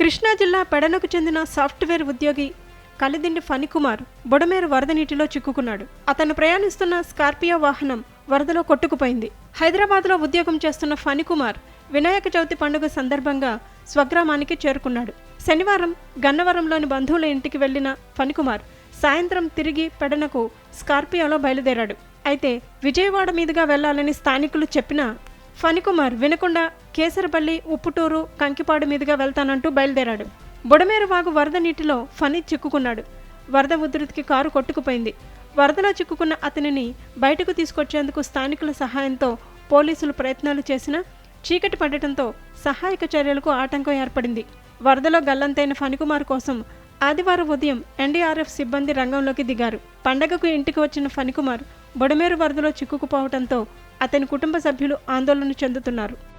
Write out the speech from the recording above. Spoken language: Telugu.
కృష్ణా జిల్లా పెడనకు చెందిన సాఫ్ట్వేర్ ఉద్యోగి కలిదిండి ఫణికుమార్ బుడమేరు వరద నీటిలో చిక్కుకున్నాడు. అతను ప్రయాణిస్తున్న స్కార్పియో వాహనం వరదలో కొట్టుకుపోయింది. హైదరాబాద్లో ఉద్యోగం చేస్తున్న ఫణికుమార్ వినాయక చవితి పండుగ సందర్భంగా స్వగ్రామానికి చేరుకున్నాడు. శనివారం గన్నవరంలోని బంధువుల ఇంటికి వెళ్ళిన ఫణికుమార్ సాయంత్రం తిరిగి పెడనకు స్కార్పియోలో బయలుదేరాడు. అయితే విజయవాడ మీదుగా వెళ్ళాలని స్థానికులు చెప్పినా ఫణికుమార్ వినకుండా కేసరపల్లి ఉప్పుటూరు కంకిపాడు మీదుగా వెళ్తానంటూ బయలుదేరాడు. బుడమేరు వాగు వరద నీటిలో ఫణి చిక్కుకున్నాడు. వరద ఉధృతికి కారు కొట్టుకుపోయింది. వరదలో చిక్కుకున్న అతనిని బయటకు తీసుకొచ్చేందుకు స్థానికుల సహాయంతో పోలీసులు ప్రయత్నాలు చేసినా చీకటి పడటంతో సహాయక చర్యలకు ఆటంకం ఏర్పడింది. వరదలో గల్లంతైన ఫణికుమార్ కోసం ఆదివారం ఉదయం ఎన్డీఆర్ఎఫ్ సిబ్బంది రంగంలోకి దిగారు. పండగకు ఇంటికి వచ్చిన ఫణికుమార్ బుడమేరు వరదలో చిక్కుకుపోవడంతో అతని కుటుంబ సభ్యులు ఆందోళన చెందుతున్నారు.